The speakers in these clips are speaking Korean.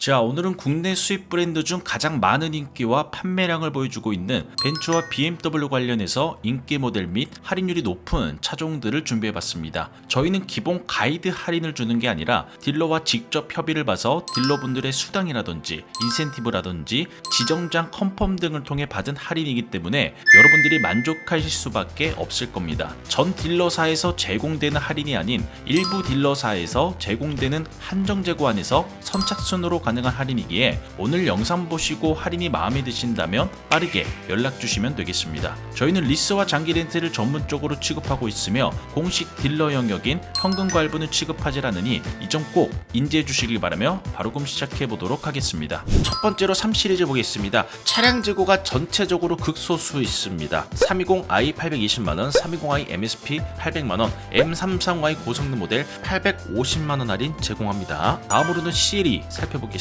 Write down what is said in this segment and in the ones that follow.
자, 오늘은 국내 수입 브랜드 중 가장 많은 인기와 판매량을 보여주고 있는 벤츠와 BMW 관련해서 인기 모델 및 할인율이 높은 차종들을 준비해봤습니다. 저희는 기본 가이드 할인을 주는 게 아니라 딜러와 직접 협의를 봐서 딜러분들의 수당이라든지 인센티브라든지 지정장 컨펌 등을 통해 받은 할인이기 때문에 여러분들이 만족하실 수밖에 없을 겁니다. 전 딜러사에서 제공되는 할인이 아닌 일부 딜러사에서 제공되는 한정 재고 안에서 선착순으로 가 능한 할인이기에 오늘 영상 보시고 할인이 마음에 드신다면 빠르게 연락 주시면 되겠습니다. 저희는 리스와 장기 렌트를 전문적으로 취급하고 있으며 공식 딜러 영역인 현금과 할부는 취급하지 않으니 이 점 꼭 인지해 주시길 바라며 바로 그럼 시작해 보도록 하겠습니다. 첫 번째로 3 시리즈 보겠습니다. 차량 재고가 전체적으로 극소수 있습니다. 320i 820만원, 320i MSP 800만원, M33Y 고성능 모델 850만원 할인 제공합니다. 다음으로는 CLE 살펴보겠습니다.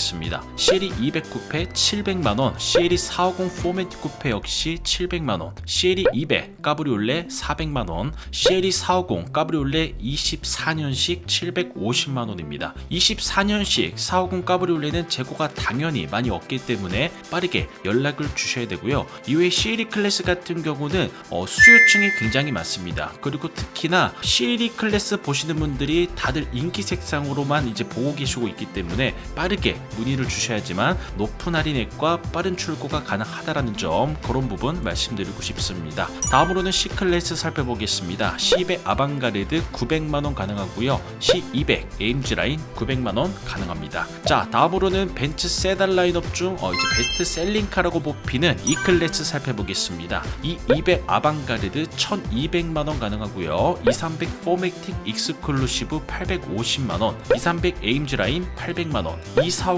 CLE 200 쿠페 700만원, CLE 450 포매틱 쿠페 역시 700만원, CLE 200 까브리올레 400만원, CLE 450 까브리올레 24년식 750만원입니다. 24년식 450 까브리올레는 재고가 당연히 많이 없기 때문에 빠르게 연락을 주셔야 되고요. 이외에 CLE 클래스 같은 경우는 어, 수요층이 굉장히 많습니다. 그리고 특히나 CLE 클래스 보시는 분들이 다들 인기 색상으로만 이제 보고 계시고 있기 때문에 빠르게 문의를 주셔야지만 높은 할인액과 빠른 출고가 가능하다라는 점 그런 부분 말씀드리고 싶습니다. 다음으로는 C 클래스 살펴보겠습니다. C200 아방가르드 900만원 가능하고요. C200 AMG 라인 900만원 가능합니다. 자 다음으로는 벤츠 세단 라인업 중 어, 이제 베스트 셀링카라고 뽑히는 E 클래스 살펴보겠습니다. 이200 아방가르드 1200만원 가능하고요. 2300 포맥틱 익스클루시브 850만원, 2300 AMG 라인 800만원,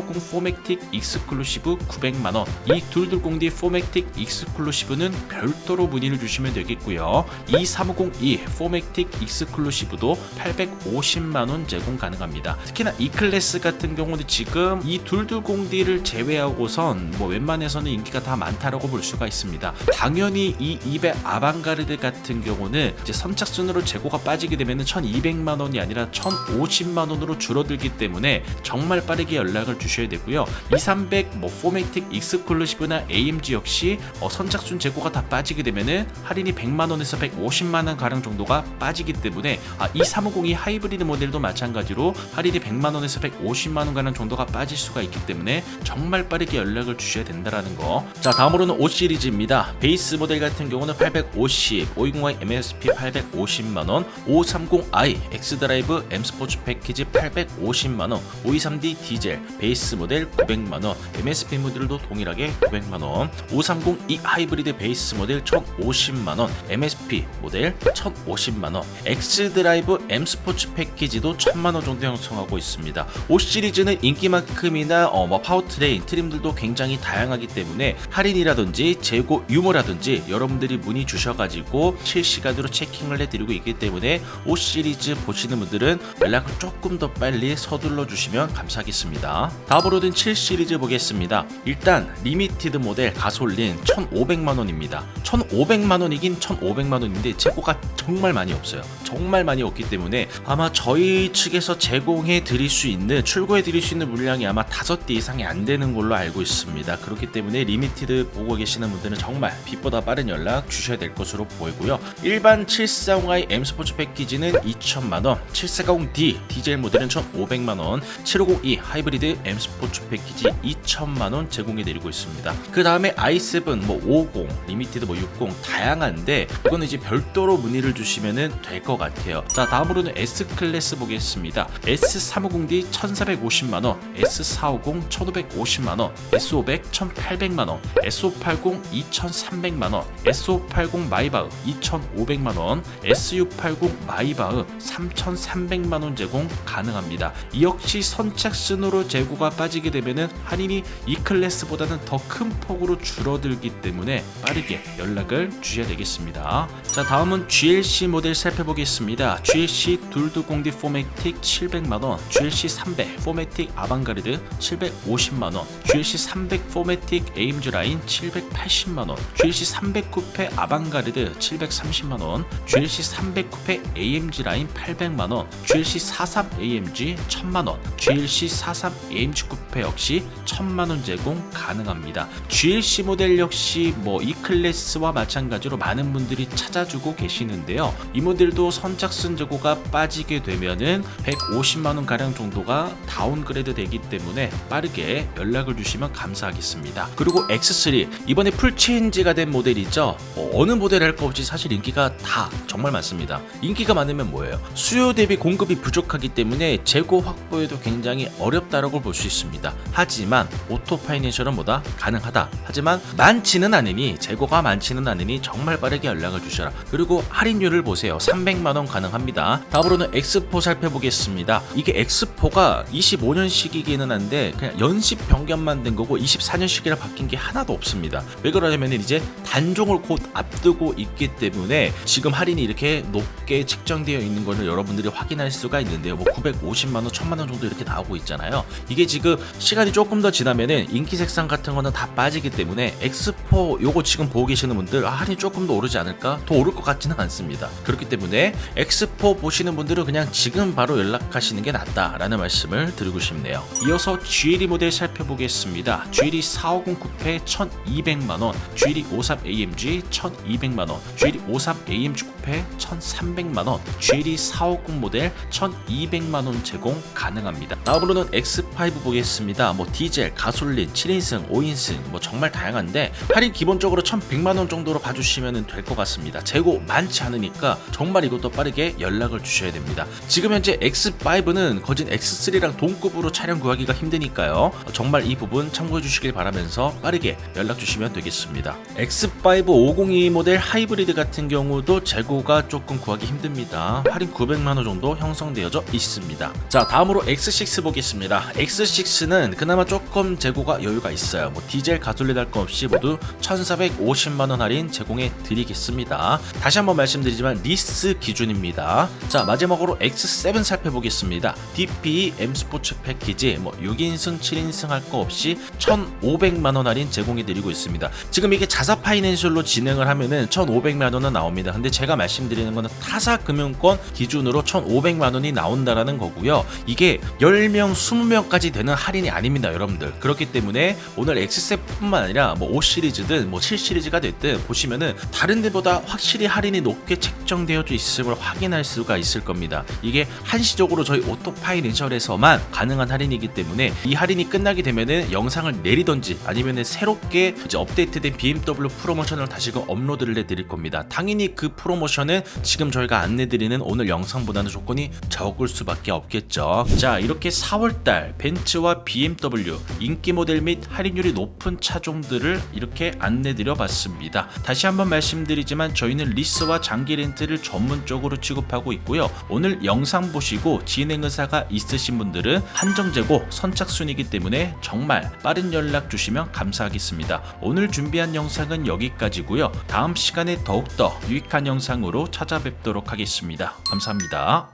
2450 포맥틱 익스클루시브 900만원, 이 둘둘공디 포맥틱 익스클루시브는 별도로 문의를 주시면 되겠고요. 2350E 포맥틱 익스클루시브도 850만원 제공 가능합니다. 특히나 E 클래스 같은 경우는 지금 이 둘둘공디를 제외하고선 뭐 웬만해서는 인기가 다 많다라고 볼 수가 있습니다. 당연히 이 200 아방가르드 같은 경우는 이제 선착순으로 재고가 빠지게 되면 1200만 원이 아니라 1050만 원으로 줄어들기 때문에 정말 빠르게 연락을 주 셔야 되고요. 2300 뭐 포매틱 익스클루시브나 AMG 역시 어, 선착순 재고가 다 빠지게 되면은 할인이 100만 원에서 150만 원 가량 정도가 빠지기 때문에 아, 이 350이 하이브리드 모델도 마찬가지로 할인이 100만 원에서 150만 원 가량 정도가 빠질 수가 있기 때문에 정말 빠르게 연락을 주셔야 된다라는 거. 자, 다음으로는 5 시리즈입니다. 베이스 모델 같은 경우는 850, 520i MSP 850만 원, 530i 엑스드라이브 M 스포츠 패키지 850만 원, 523D 디젤 베이스 모델 900만 원, MSP 모델도 동일하게 900만 원, 530e 하이브리드 베이스 모델 1,050만 원, MSP 모델 1,050만 원, 엑스드라이브 M 스포츠 패키지도 1,000만 원 정도 형성하고 있습니다. 5 시리즈는 인기만큼이나 어, 뭐 파워트레인 트림들도 굉장히 다양하기 때문에 할인이라든지 재고 유무라든지 여러분들이 문의 주셔가지고 실시간으로 체킹을 해드리고 있기 때문에 5 시리즈 보시는 분들은 연락을 조금 더 빨리 서둘러 주시면 감사하겠습니다. 다음으로는 7 시리즈 보겠습니다. 일단 리미티드 모델 가솔린 1,500만 원입니다. 1,500만 원이긴 1,500만 원인데 재고가 정말 많이 없어요. 정말 많이 없기 때문에 아마 저희 측에서 제공해 드릴 수 있는 출고해 드릴 수 있는 물량이 아마 5대 이상이 안 되는 걸로 알고 있습니다. 그렇기 때문에 리미티드 보고 계시는 분들은 정말 빛보다 빠른 연락 주셔야 될 것으로 보이고요. 일반 740i M 스포츠 패키지는 2천만 원, 7440D 디젤 모델은 1,500만 원, 750E 하이브리드 M 스포츠 패키지 2천만 원 제공해 드리고 있습니다. 그 다음에 i7 뭐 50, 리미티드 뭐 60 다양한데 이거는 이제 별도로 문의를 주시면은 될것 같아요. 자 다음으로는 S 클래스 보겠습니다. S350D 1,450만 원, S450 1,550만 원, S500 1,800만 원, S580 2,300만 원, S580 마이바흐 2,500만 원, S680 마이바흐 3,300만 원 제공 가능합니다. 이 역시 선착순으로 재고가 빠지게 되면은 할인이 이 클래스보다는 더 큰 폭으로 줄어들기 때문에 빠르게 연락을 주셔야 되겠습니다. 자 다음은 GLC 모델 살펴보겠습니다. GLC 둘두공디 포매틱 700만원, GLC 300 포매틱 아방가르드 750만원, GLC 300 포매틱 AMG 라인 780만원, GLC 300 쿠페 아방가르드 730만원, GLC 300 쿠페 AMG 라인 800만원, GLC 43 AMG 1000만원, GLC 43 AMG AMG 쿠페 역시 1000만원 제공 가능합니다. GLC 모델 역시 뭐이 클래스와 마찬가지로 많은 분들이 찾아주고 계시는데요. 이 모델도 선착순 재고가 빠지게 되면은 150만원 가량 정도가 다운그레이드 되기 때문에 빠르게 연락을 주시면 감사하겠습니다. 그리고 X3 이번에 풀 체인지가 된 모델이죠. 어, 어느 모델 할 거 없이 사실 인기가 다 정말 많습니다. 인기가 많으면 뭐예요? 수요 대비 공급이 부족하기 때문에 재고 확보에도 굉장히 어렵다라고 볼 수 있습니다. 하지만 오토 파이낸셜은 뭐다? 가능하다. 하지만 많지는 않으니 재고가 많지는 않으니 정말 빠르게 연락을 주셔라. 그리고 할인율을 보세요. 300만 원 가능합니다. 다음으로는 X4 살펴보겠습니다. 이게 X4가 25년식이기는 한데 그냥 연식 변경만 된 거고 24년식이라 바뀐 게 하나도 없습니다. 왜 그러냐면 이제 단종을 곧 앞두고 있기 때문에 지금 할인이 이렇게 높게 책정되어 있는 거를 여러분들이 확인할 수가 있는데요. 뭐 950만 원, 1000만 원 정도 이렇게 나오고 있잖아요. 이게 지금 시간이 조금 더 지나면은 인기 색상 같은 거는 다 빠지기 때문에 X4 요거 지금 보고 계시는 분들 아, 할인 조금 더 오르지 않을까? 더 오를 것 같지는 않습니다. 그렇기 때문에 X4 보시는 분들은 그냥 지금 바로 연락하시는 게 낫다라는 말씀을 드리고 싶네요. 이어서 GLE 모델 살펴보겠습니다. GLE 450 쿠페 1200만 원, GLE 53 AMG 1200만 원, GLE 53 AMG 쿠페 1300만 원, GLE 450 모델 1200만 원 제공 가능합니다. 다음으로는 X5 보겠습니다. 뭐 디젤, 가솔린, 7인승, 5인승 뭐 정말 다양한데 할인 기본적으로 1100만 원 정도로 봐주시면 될 것 같습니다. 재고 많지 않으니까 정말 이것도 빠르게 연락을 주셔야 됩니다. 지금 현재 X5는 거진 X3랑 동급으로 차량 구하기가 힘드니까요. 정말 이 부분 참고해 주시길 바라면서 빠르게 연락 주시면 되겠습니다. X5 502 모델 하이브리드 같은 경우도 재고가 조금 구하기 힘듭니다. 할인 900만 원 정도 형성되어져 있습니다. 자, 다음으로 X6 보겠습니다. X6 는 그나마 조금 재고가 여유가 있어요. 뭐 디젤, 가솔린 할 거 없이 모두 1,450만 원 할인 제공해 드리겠습니다. 다시 한번 말씀드리지만 리스 기준입니다. 자, 마지막으로 X7 살펴보겠습니다. DP M 스포츠 패키지 뭐 6인승, 7인승 할 거 없이 1,500만 원 할인 제공해 드리고 있습니다. 지금 이게 자사 파이낸셜로 진행을 하면은 1,500만 원은 나옵니다. 근데 제가 말씀드리는 거는 타사 금융권 기준으로 1,500만 원이 나온다라는 거고요. 이게 10명, 20명까지 되는 할인이 아닙니다, 여러분들. 그렇기 때문에 오늘 X7뿐만 아니라 뭐 5 시리즈든 뭐 7 시리즈가 됐든 보시면은 다른 데보다 확실히 할인이 높게 책정되어 있음을 확인할 수가 있을 겁니다. 이게 한시적으로 저희 오토파이낸셜에서만 가능한 할인이기 때문에 이 할인이 끝나게 되면은 영상을 내리던지 아니면은 새롭게 이제 업데이트된 BMW 프로모션을 다시금 업로드를 해드릴 겁니다. 당연히 그 프로모션은 지금 저희가 안내드리는 오늘 영상보다는 조건이 적을 수밖에 없겠죠. 자 이렇게 4월달 벤츠와 BMW 인기 모델 및 할인율이 높은 차종들을 이렇게 안내드려 봤습니다. 다시 한번 말씀드리지만 저희는 리스와 장기 렌트를 전문적으로 취급하고 있고요. 오늘 영상 보시고 진행 의사가 있으신 분들은 한정 재고 선착순이기 때문에 정말 빠른 연락 주시면 감사하겠습니다. 오늘 준비한 영상은 여기까지고요. 다음 시간에 더욱더 유익한 영상으로 찾아뵙도록 하겠습니다. 감사합니다.